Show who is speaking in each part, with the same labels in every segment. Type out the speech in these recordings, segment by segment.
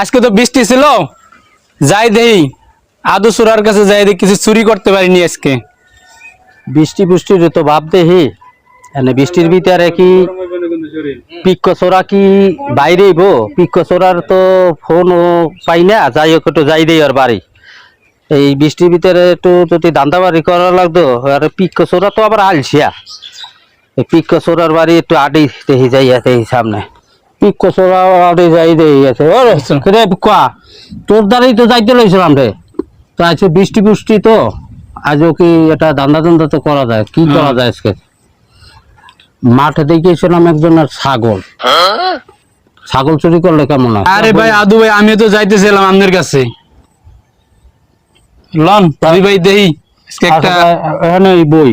Speaker 1: আজকে তো বৃষ্টি ছিল, যাই দেই আদু সুরার কাছে যাই দেখি, কিছু চুরি করতে পারিনি আজকে।
Speaker 2: বৃষ্টি বৃষ্টির তো ভাব দেহি এনে বৃষ্টির ভিতরে কি পিক্ক চোরা কি বাইরে বো পিক্ক চোরার তো ফোন পাই না, যাই হোক একটু যাই দেই আর বাড়ি। এই বৃষ্টির ভিতরে একটু যদি দান্দা বাড়ি করা লাগতো, আর পিক্ক চোরা তো আবার আলসিয়া। এই পিক্ক চোরার বাড়ি একটু আডি দেখি, যাই সামনে। পিক্ক যাই দেই আছে। রে কোয়া তোর দ্বারাই তো যাইতে লইছিলাম রে। তো আজকে বৃষ্টি বৃষ্টি তো আজও কি এটা দান্দা দান্দা তো করা যায়? কি করা যায় আজকে? মাঠে দেখিয়েছিলাম একজনের ছাগল। ছাগল চুরি করলে কেমন হয়?
Speaker 1: আরে ভাই আদু ভাই আমিও তো যাইতেছিলাম আপনার কাছে। লন ভাবি ভাই দেই। আজকে একটা
Speaker 2: এখানে বই।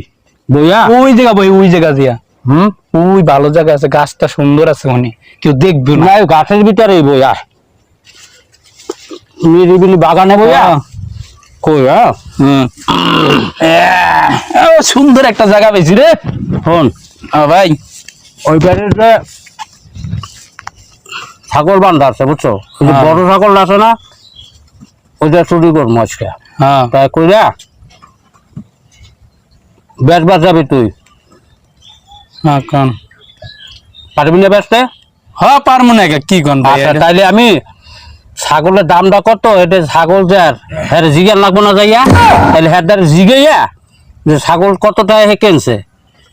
Speaker 2: বইয়া?
Speaker 1: ওই জায়গা বই ওই জায়গা দিয়া।
Speaker 2: হুম?
Speaker 1: ওই ভালো জায়গা আছে গাছটা সুন্দর আছে ওখানে কেউ দেখবে না।
Speaker 2: গাছের ভিতরে এই বইয়া নিরিবিলি বাগানে
Speaker 1: হ্যাঁ।
Speaker 2: কই
Speaker 1: হুম। সুন্দর একটা জায়গা পেয়েছি রে। আ, ভাই।
Speaker 2: ওই বাড়িতে ছাগল বান্ধা আছে বুঝছ?
Speaker 1: হ্যাঁ।
Speaker 2: বড় ছাগল আছে না? ওইটা চুরি করব আজকে।
Speaker 1: হ্যাঁ।
Speaker 2: তাই কইরা বেশ বেশ যাবি তুই।
Speaker 1: হ্যাঁ কোন?
Speaker 2: পারবি না বেচতে?
Speaker 1: হ্যাঁ পারব না কি কোন
Speaker 2: আচ্ছা তাইলে আমি ছাগলের দামটা কত? এটা ছাগল যার হ্যাঁ জিগার লাগবো না যাইয়া? তাহলে হ্যাঁ জিগাইয়া যে ছাগল কত টাকা হে কেনছে?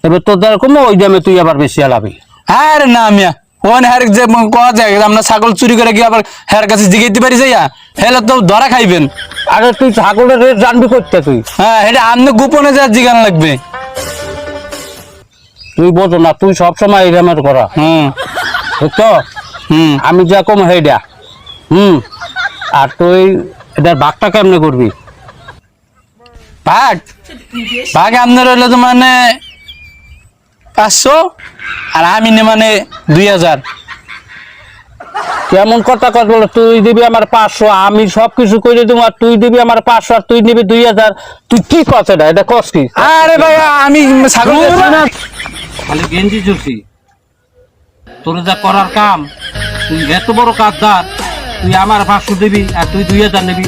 Speaker 2: এবার তোর দ্বারা কমো ওই দামে তুই আবার বেশি আলাবি
Speaker 1: আরে না মিয়া। ওন হ্যার যে কোয়া যায় আমরা ছাগল চুরি করে গিয়ে আবার হ্যার কাছে জিগাইতে পারি যাইয়া? হেলে তো ধরা খাইবেন।
Speaker 2: আরে তুই ছাগলের রেট জানবি করতে তুই?
Speaker 1: হ্যাঁ এটা গোপনে যা জিগান লাগবে।
Speaker 2: তুই বোঝো না তুই সবসময় এই দামের করা
Speaker 1: হুম।
Speaker 2: বুঝছ?
Speaker 1: হুম
Speaker 2: আমি যা কম হেডা হুম। আর তুই এটার বাঘটা কেমনে করবি?
Speaker 1: বাঘ? বাঘ আপনার হইলে তো মানে পাঁচশো আর আমি নে মানে দুই হাজার।
Speaker 2: কেমন কথা কত বলে তুই দিবি আমার পাঁচশো আমি সব কিছু করে দেবো আর তুই দিবি আমার পাঁচশো আর তুই নিবি দুই হাজার। তুই কি কথা এটা? এটা কস কি?
Speaker 1: আরে ভাই আমি ছাগল।
Speaker 2: খালি গেঞ্জি চলছি। তোর যা করার কাম, তুই এত বড় কাজদার, তুই আমার পাঁচশো দিবি আর তুই দুই হাজার নিবি।